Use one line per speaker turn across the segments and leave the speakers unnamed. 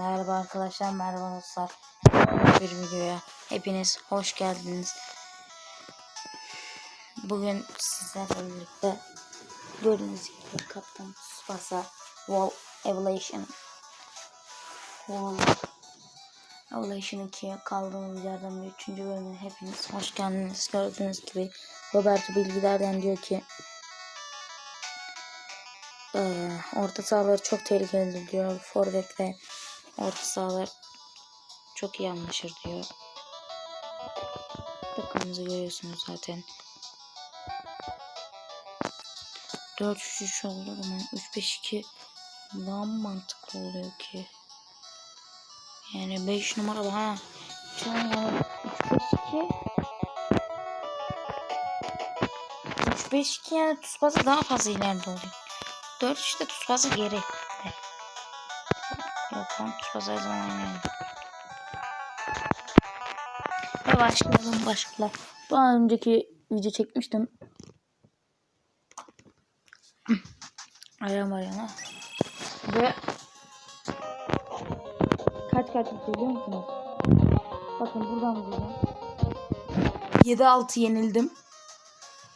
Merhaba arkadaşlar, merhaba dostlar. Bir videoya hepiniz hoş geldiniz. Bugün sizlerle birlikte gördüğünüz gibi Kaptan Tsubasa Wall Evolution Wall Evolution 2'ye kaldığımız yerden bir üçüncü bölümüne hepiniz hoş geldiniz. Gördüğünüz gibi Roberto Bilgiler'den diyor ki orta sahaları çok tehlikelidir diyor. Forvet ve orta sahalar çok iyi anlaşır diyor. Takımımızı görüyorsunuz zaten. 4-3-3 olur ama 3-5-2 daha mı mantıklı oluyor ki? Yani 5 numara bana yani 3-5-2 3-5-2 yani Tsubasa daha fazla ileride oluyor. 4 işte Tsubasa geri. Yok lan Tsubasa her zaman aynı. Ve başlayalım başla. Daha önceki video çekmiştim. Ayağım ayağına. Ve kaç kaç biliyor musunuz? Bakın buradan vuracağım. 7-6 yenildim.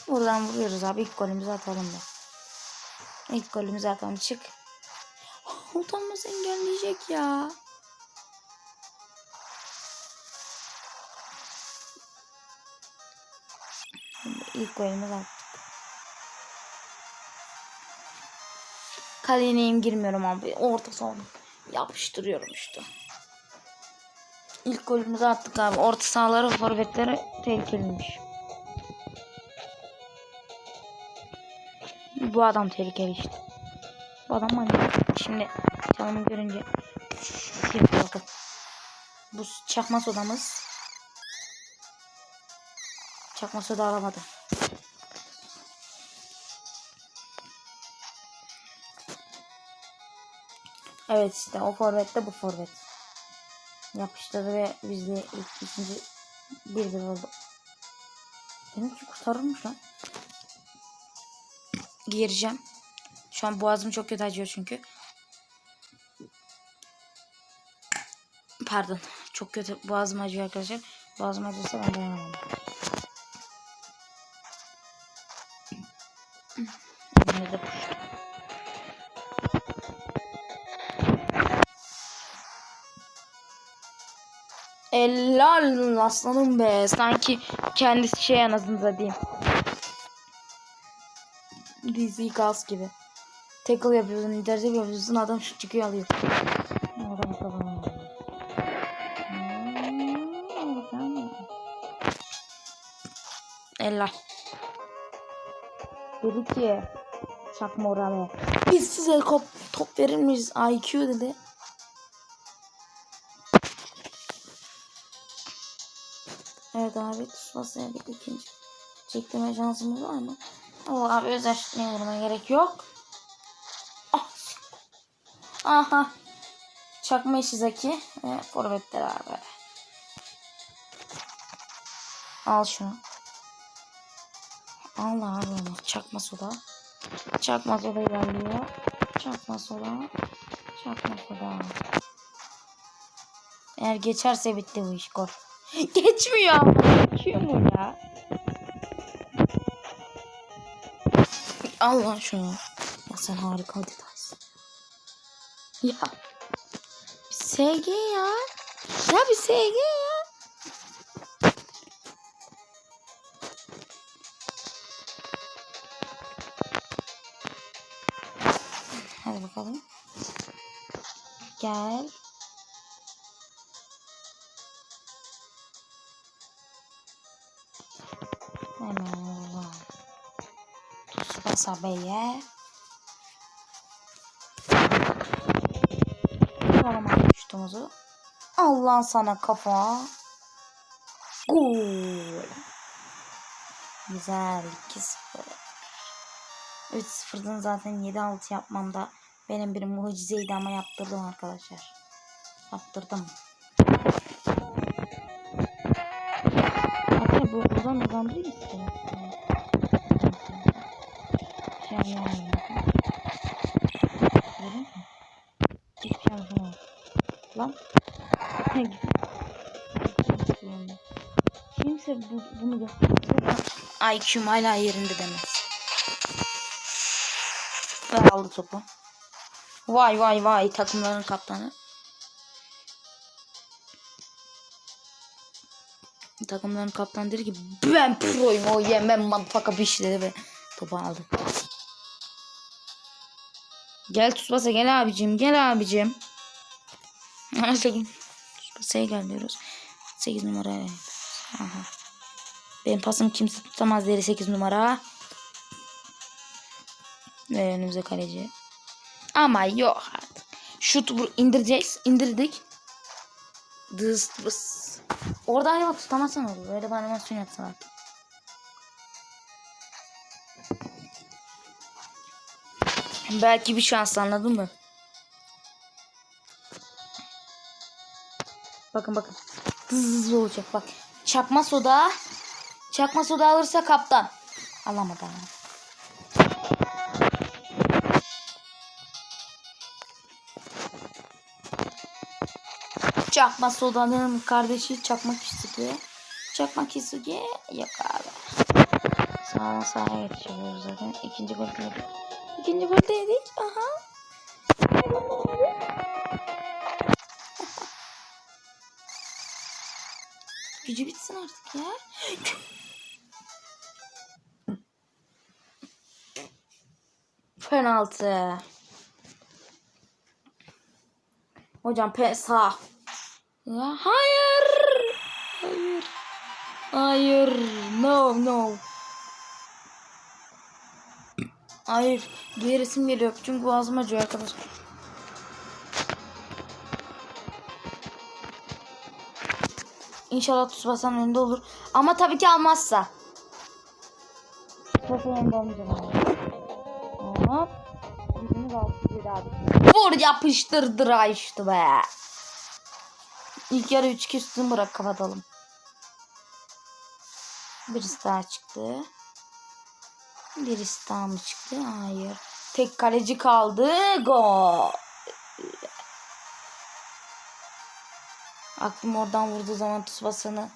Buradan vuruyoruz abi. İlk golümüzü atalım da. İlk golümüzü atalım. Çık. Utanmaz engelleyecek ya. İlk golümüzü attık. Kaleye neyim girmiyorum abi. Orta son. Yapıştırıyorum işte. İlk golümüzü attık abi. Orta sahaları, forvetleri tehlikeliymiş. Bu adam tehlikeli işte. Bu adam manyak. Şimdi canımı görünce bakın. Bu çakma sodamız. Çakma soda alamadı. Evet işte o forvette bu forvet. Yapıştırdı ve biz de ilk ikinci bir bir oldu. Demek ki kurtarırmış lan. Gireceğim. Şu an boğazım çok kötü acıyor çünkü. Pardon. Çok kötü boğazım acıyor arkadaşlar. Boğazım acırsa ben dayanamam. Yine de puştum. Helal aslanım be. Sanki kendisi şey anasını diyeyim. DC gaz gibi. Tackle yapıyorsun, intercept yapıyorsun, adam şut çıkıyor alıyor. Adam kafana Ella. Dedi ki Çakma oraya. Biz size top, top verir miyiz? IQ dedi. Evet abi bir ikinci çekleme şansımız var mı? Allah abi özellikle vurmaya gerek yok. Ah. Aha. Çakma Ishizaki ve forvetler abi. Al şunu. Allah abi onu. Çakma soda. Çakma soda ilerliyor. Çakma soda. Çakma soda. Eğer geçerse bitti bu iş gol. Geçmiyor ama. Geçiyor mu ya? Al lan şunu. Ya sen harika detaysın. Ya. Bir SG ya. Ya bir SG ya. Bakalım. Gel. Hemen oğlum. Tsubasa Bey'e. Şutumuzu. Allah sana kafa. Gol. Güzel. 2-0. 3-0'dan zaten 7-6 yapmam da benim bir mucizeydi ama yaptırdım arkadaşlar. Yaptırdım. Hatta bu buradan uzandırayım istedim. Şey. Görüyor musun? Hiçbir şey anlamadım. lan. Kimse bu, bunu da IQ'm hala yerinde demez. Ve aldı topu. Vay vay vay takımların kaptanı. Takımların kaptanı dedi ki ben proyum o yemem motherfucker bir şey dedi ve topu aldı. Gel Tsubasa gel abicim gel abicim. Tsubasa'ya gel diyoruz. 8 numara. Aha. Benim pasım kimse tutamaz deri 8 numara. Ve önümüze kaleci. Ama yok artık. Şut indireceğiz. İndirdik. Dız dız. Orada acaba tutamazsan olur. Böyle bir animasyon yapsan artık. Belki bir şans anladın mı? Bakın bakın. Dız olacak bak. Çakma soda. Çakma soda alırsa kaptan. Alamadı ama. Çakma sodanın kardeşi Çakma Kisugi. Çakma Kisugi yok abi. Sağa sağa yetişiyoruz zaten. İkinci gol yedik. İkinci gol de yedik. Aha. Gücü bitsin artık ya. Penaltı. Hocam pe sağ. Hayır. Hayır. Hayır. No no. Hayır. Gerisim geliyor. Çünkü boğazım acıyor arkadaşlar. İnşallah Tsubasa'nın önünde olur. Ama tabii ki almazsa. Tsubasa'nın önünde olmayacak. Hop. Vur yapıştırdıra işte be. İlk yarı 3-2 üstünü bırak kapatalım. Birisi daha çıktı. Birisi daha mı çıktı? Hayır. Tek kaleci kaldı. Gol. Aklım oradan vurduğu zaman Tsubasa'nı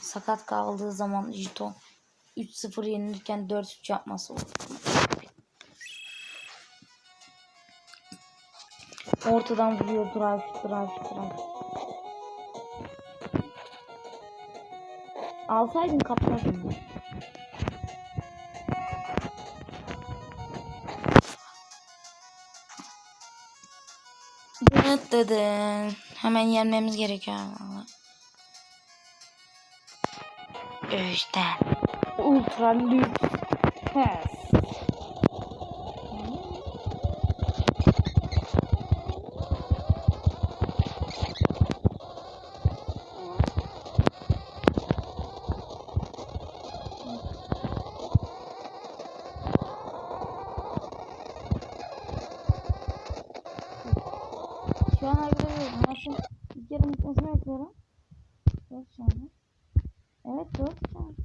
sakat kaldığı zaman Jiton 3-0 yenilirken 4-3 yapması oldu. Ortadan vuruyor drive drive drive. Alsaydın kaptaydın. Dıt dıdın. Hemen yenmemiz gerekiyor. İşte. Ultra lüks. Pes. Şu an hayırlı Nasıl bir kere mutlusunu yapıyorum. 4 saniye. Evet 4 saniye.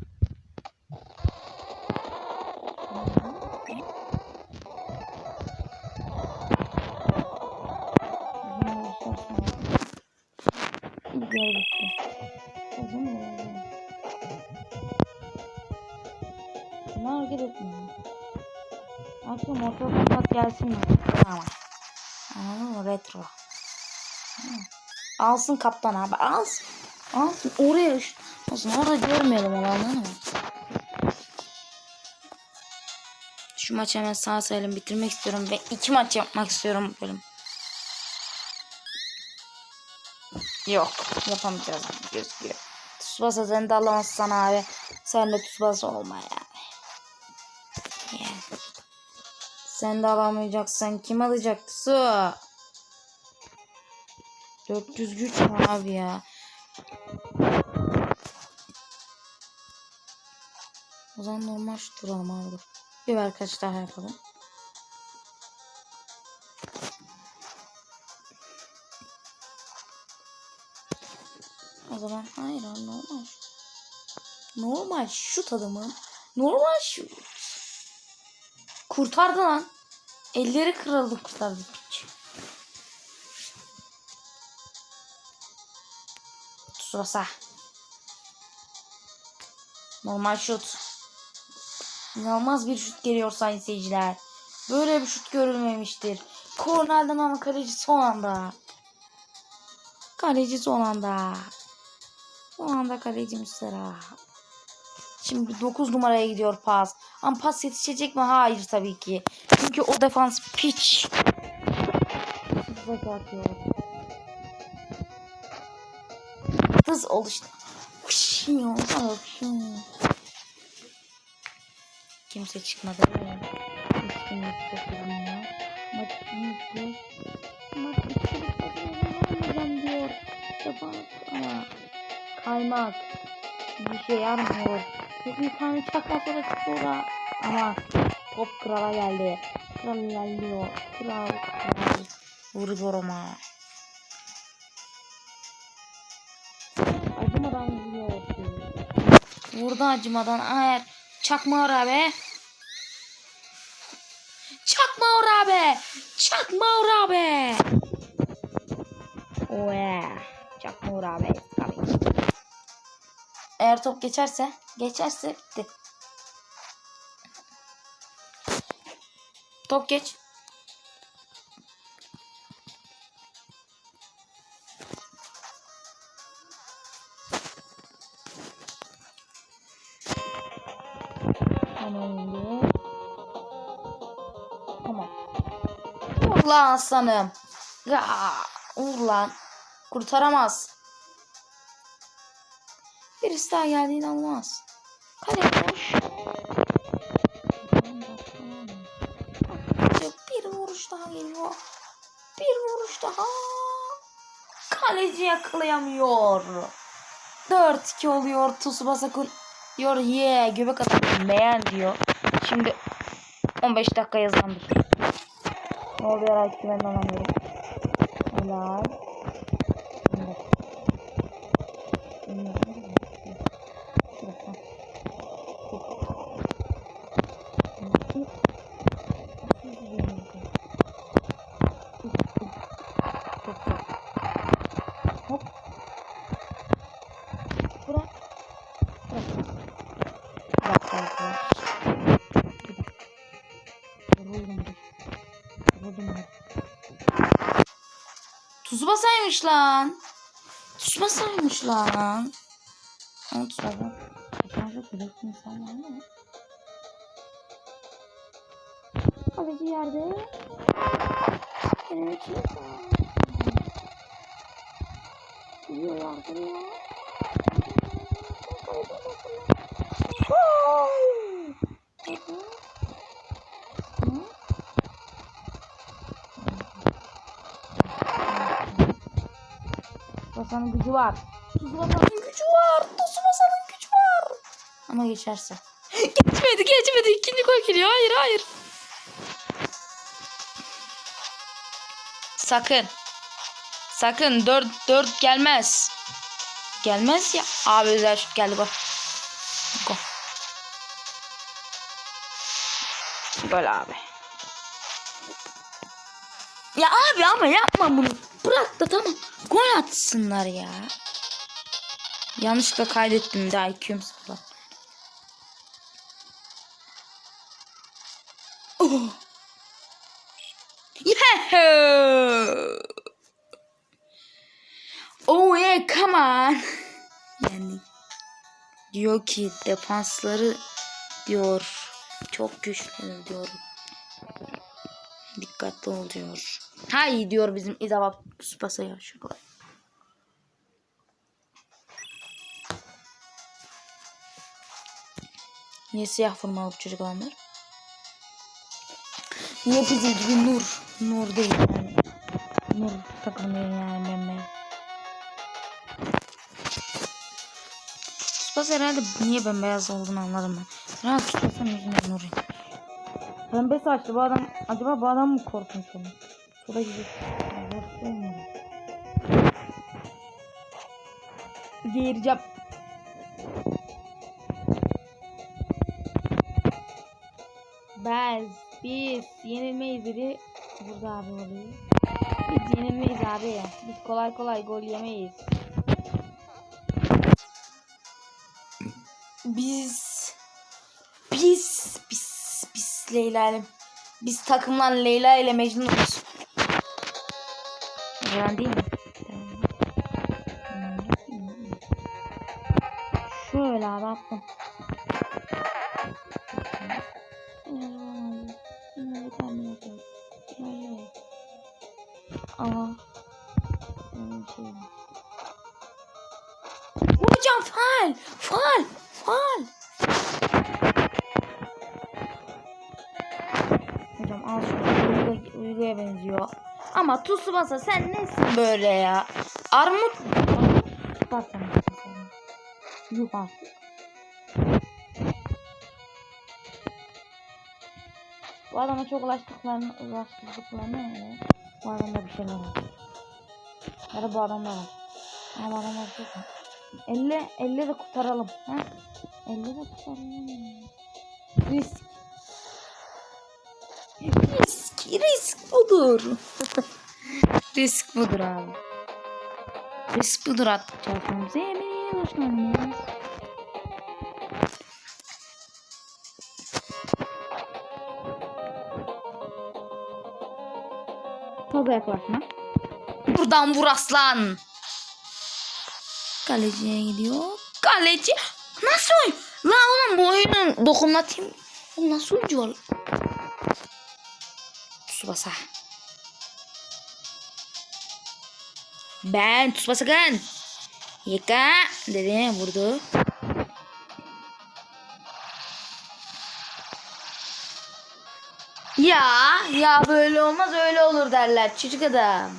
İlk yarı bitti. Uzun oldu? Bunlar hareket etmiyor. Akşam ortadan bak gelsin mi? Tamam. Anladın mı? Retro. Alsın kaptan abi. Alsın. Alsın. Oraya olsun. Orada görmeyelim mı? Şu maçı hemen sağ salim bitirmek istiyorum. Ve iki maç yapmak istiyorum bu bölüm. Yok. Yapamayacağız. Gözüküyor. Tsubasa seni de alamazsan abi. Sen de Tsubasa olma yani. Yani. Sen de alamayacaksan kim alacaktı su? 400 güç mü abi ya? O zaman normal şu duralım abi. Bir kaç daha yapalım. O zaman hayır normal. Normal şut adamı. Normal şut. Kurtardı lan. Elleri kırıldı kurtardı. Tsubasa. Normal şut. İnanılmaz bir şut geliyor sayın seyirciler. Böyle bir şut görülmemiştir. Kornel'den ama kaleci son anda. Kaleci son anda. Son anda kalecimiz sıra. Şimdi 9 numaraya gidiyor pas. Ama pas yetişecek mi? Hayır tabii ki. Çünkü o defans piç. Zeka atıyor. Hız oluştu. Kimse çıkmadı. Kaymak bir şey yaramıyor. Bir tane çakma sonra çıkıyor ama top krala geldi. Kral ilerliyor. Kral kral vuruyor ama. Vurdu acımadan. Hayır. Çakma orabe. Çakma orabe. Çakma orabe. Oh yeah. Çakma orabe. Tabii. Eğer top geçerse, geçerse bitti. Top geç. Lan aslanım. Ya, vur lan. Kurtaramaz. Birisi daha geldi inanılmaz. Kale boş. Bir vuruş daha geliyor. Bir vuruş daha. Kaleci yakalayamıyor. 4-2 oluyor. Tsubasa Kun diyor ye yeah, göbek atıp beğen diyor. Şimdi 15 dakika yazandık. Ne oluyor artık ben anlamıyorum. Helal. Basaymış lan. Tuzu basaymış lan. Ama tuzu basaymış. Yukarıda sürekli insan var mı? Kaleci yerde. İçin. Gidiyor yardırıyor. Basanın gücü var. Tsubasa'nın gücü var. Tsubasa'nın gücü var. Ama geçerse.
Geçmedi geçmedi. İkinci gol geliyor. Hayır hayır.
Sakın. Sakın 4 4 gelmez. Gelmez ya. Abi özel şut geldi gol. Gol. Gol abi. Ya abi ama yapma bunu. Bırak da tamam. Gol atsınlar ya. Yanlışlıkla kaydettim daha IQ'm sıfır. Oh. Yeah. Oh yeah come on. Yani diyor ki defansları diyor çok güçlü diyor. Dikkatli ol diyor. Hay diyor bizim İzabak Spasa yaşıyor. Niye siyah formalı bu çocuk? Niye bizim gibi Nur? Nur değil yani. Nur takılmıyor yani bembeyaz. Spas herhalde niye bembeyaz olduğunu anladım ben. Herhalde Spas'ın yüzünden Nur'u. Pembe saçlı bu adam. Acaba bu adam mı korkunç onu? Şurada gibi. Geğireceğim. Biz, biz yenilmeyiz dedi. Burada abi oluyor. Biz yenilmeyiz abi. Biz kolay kolay gol yemeyiz. biz biz biz biz Leyla ile biz takımdan Leyla ile Mecnun'uz. Yalan değil mi? Şöyle abi attım. Şey. Hocam faal, faal, faal. Hocam al şunu uygu, uyguya benziyor. Ama Tsubasa sen nesin böyle ya? Armut. Bak sen. Artık. Bu adama çok ulaştıklarını, ulaştırdıklarını öyle. Bu adamda bir şeyler var. Ya da bu adamda var. Ama adamda bir şey var. 50, 50 de kurtaralım. Ha? 50 de kurtaralım. Risk. Risk, risk budur. risk budur abi. Risk budur attık çarpmamıza. Eminim hoş geldiniz. Fazla yaklaşma. Buradan vur aslan. Kaleciye gidiyor. Kaleci. Nasıl oyun? La oğlum bu oyunun dokunma tim. Oğlum nasıl oyuncu var? Tsubasa. Ben Tsubasa kan. Yeka dedi vurdu. Ya ya böyle olmaz öyle olur derler çocuk adam.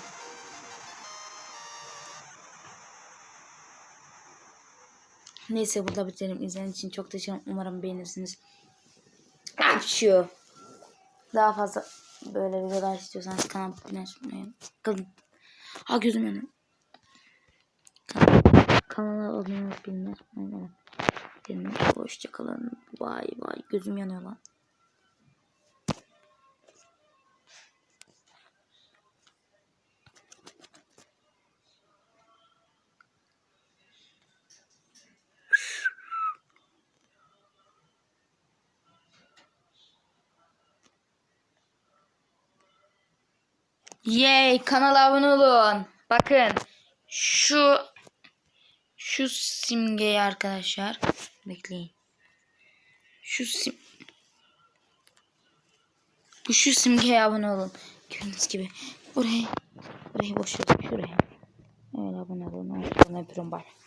Neyse burada bitirelim. İzlediğiniz için çok teşekkür ederim. Umarım beğenirsiniz. Şu. Daha fazla böyle videolar istiyorsanız kanal unutmayın. Kalın. Ha gözüm yanıyor. Kan- Kanala abone olup bilmeyi unutmayın. Hoşçakalın. Vay vay gözüm yanıyor lan. Yay kanala abone olun. Bakın şu şu simgeyi arkadaşlar bekleyin. Şu sim bu şu simgeye abone olun. Gördüğünüz gibi buraya burayı boş ver şuraya. Evet abone olun. Hoşçakalın. Öpüyorum. Bye.